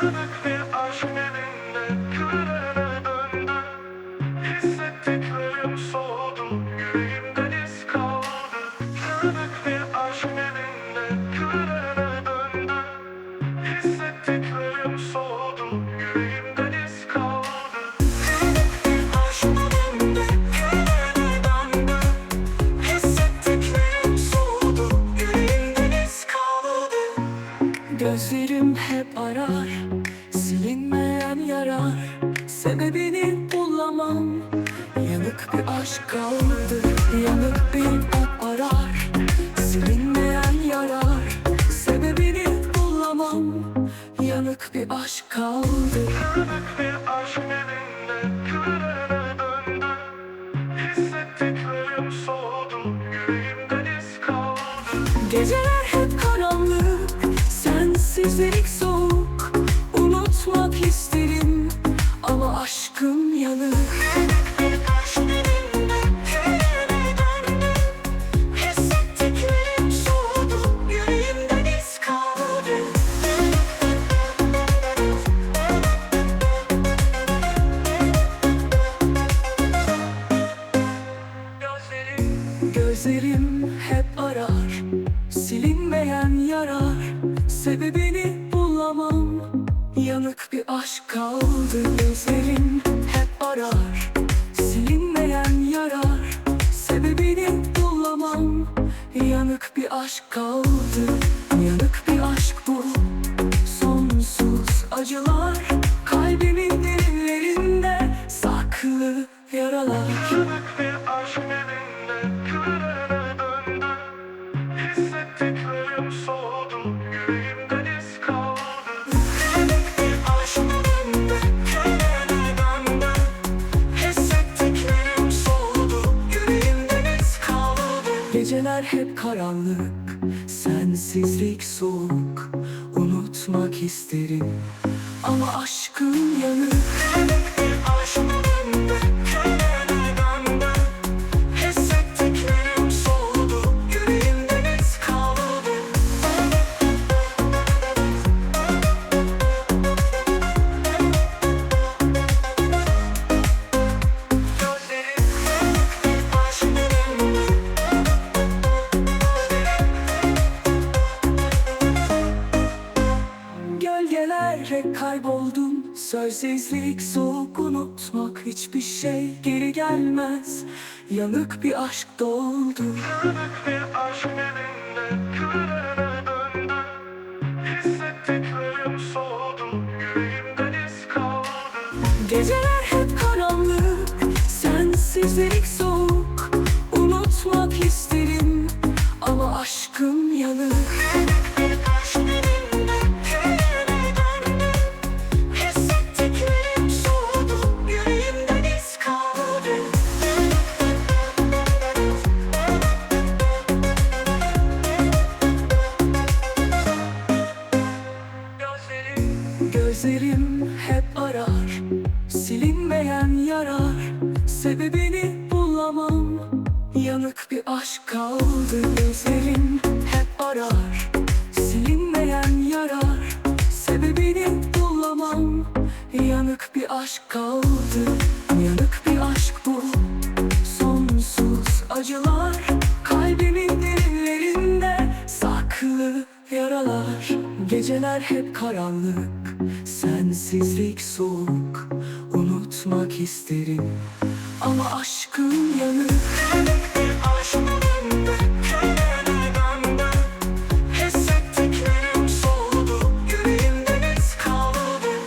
Kırık bir aşk nedeniyle döndü. Hissettiklerim soğudu Yüreğimde iz kaldı. Kırık bir aşk nedeniyle döndü. Hissettiklerim soğudu Yüreğimde iz kaldı. Kırık bir aşk döndü. Hissettiklerim soğudu Yüreğimde iz kaldı. Gözlerim hep arar yarar Sebebini bulamam. Yanık bir aşk kaldı Yanık bir ot arar. Silinmeyen yarar Sebebini bulamam. Yanık bir aşk kaldı. Kırık bir aşk nedeniyle kırığına döndü. Hissettiklerim soğudu Yüreğimde iz kaldı. Geceler hep karanlık Sensizlik soğuk. Unutmak isterim Ama aşkım döndü Hissettiklerim soğudu Yüreğimde iz kaldı. Gözlerim Gözlerim hep arar Silinmeyen yarar. Bulamam Yanık bir aşk kaldı Gözlerim hep arar. Silinmeyen yarar Sebebini bulamam Yanık bir aşk kaldı Yanık bir aşk bu. Sonsuz acılar Geceler hep karanlık, sensizlik soğuk Unutmak isterim. Ama aşkın yanık Sözsüzlük soğuk unutmak hiçbir şey geri gelmez. Yanık bir aşk doldu. Kırık bir aşk nedeniyle kırığına döndü. Hissettiklerim soğudu Yüreğimde iz kaldı. Geceler hep karanlık, sensizlik Gözlerim hep arar, silinmeyen yarar. Sebebini bulamam, yanık bir aşk kaldı. Gözlerim hep arar, silinmeyen yarar. Sebebini bulamam, yanık bir aşk kaldı. Yanık bir aşk bu, sonsuz acılar. Kalbimin derinlerinde saklı yaralar. Geceler hep karanlık, sensizlik soğuk Unutmak isterim. Ama aşkım yanık